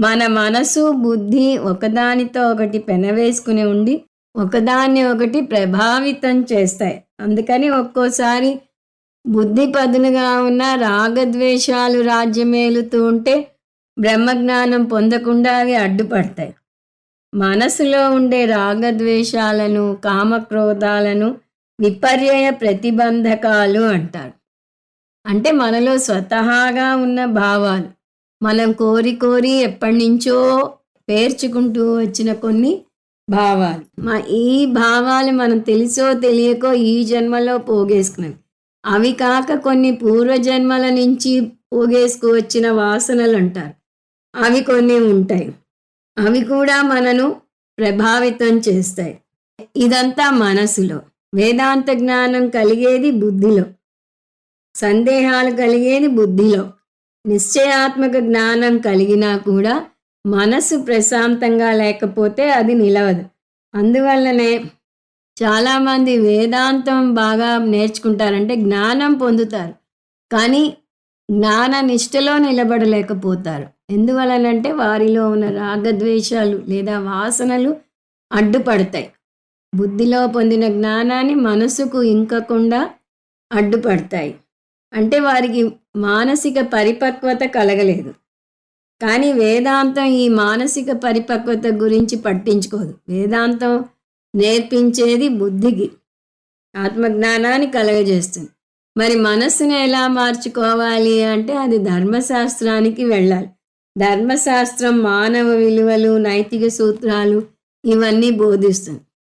మన మనసు బుద్ధి ఒకదానితో ఒకటి పెనవేసుకుని ఉండి ఒకదాన్ని ఒకటి ప్రభావితం చేస్తాయి. అందుకని ఒక్కోసారి బుద్ధి పదునుగా ఉన్న రాగద్వేషాలు రాజ్యమేలుతూ ఉంటే బ్రహ్మజ్ఞానం పొందకుండా అవి అడ్డుపడతాయి. మనసులో ఉండే రాగద్వేషాలను కామక్రోధాలను విపర్యయ ప్రతిబంధకాలు అంటారు. అంటే మనలో స్వతహాగా ఉన్న భావాలు. మనం కోరి కోరి ఎప్పటి నుంచో పేర్చుకుంటూ వచ్చిన కొన్ని భావాలు. మా ఈ భావాలు మనం తెలుసో తెలియకో ఈ జన్మలో పోగేసుకున్నవి అవి కాక కొన్ని పూర్వజన్మల నుంచి పోగేసుకు వచ్చిన వాసనలు అంటారు అవి కొన్ని ఉంటాయి. అవి కూడా మనను ప్రభావితం చేస్తాయి. ఇదంతా మనసులో. వేదాంత జ్ఞానం కలిగేది బుద్ధిలో. సందేహాలు కలిగేది బుద్ధిలో. నిశ్చయాత్మక జ్ఞానం కలిగినా కూడా మనసు ప్రశాంతంగా లేకపోతే అది నిలవదు. అందువల్లనే చాలామంది వేదాంతం బాగా నేర్చుకుంటారంటే జ్ఞానం పొందుతారు. కానీ జ్ఞాన నిష్టలో నిలబడలేకపోతారు. ఎందువలనంటే వారిలో ఉన్న రాగద్వేషాలు లేదా వాసనలు అడ్డుపడతాయి. బుద్ధిలో పొందిన జ్ఞానాన్ని మనసుకు ఇంకకుండా అడ్డుపడతాయి. అంటే వారికి మానసిక పరిపక్వత కలగలేదు. కానీ వేదాంతం ఈ మానసిక పరిపక్వత గురించి పట్టించుకోదు. వేదాంతం నేర్పించేది బుద్ధికి ఆత్మజ్ఞానాన్ని కలగజేస్తుంది. మరి మనస్సును ఎలా మార్చుకోవాలి అంటే అది ధర్మశాస్త్రానికి వెళ్ళాలి. ధర్మశాస్త్రం మానవ విలువలు నైతిక సూత్రాలు ఇవన్నీ బోధిస్తుంది.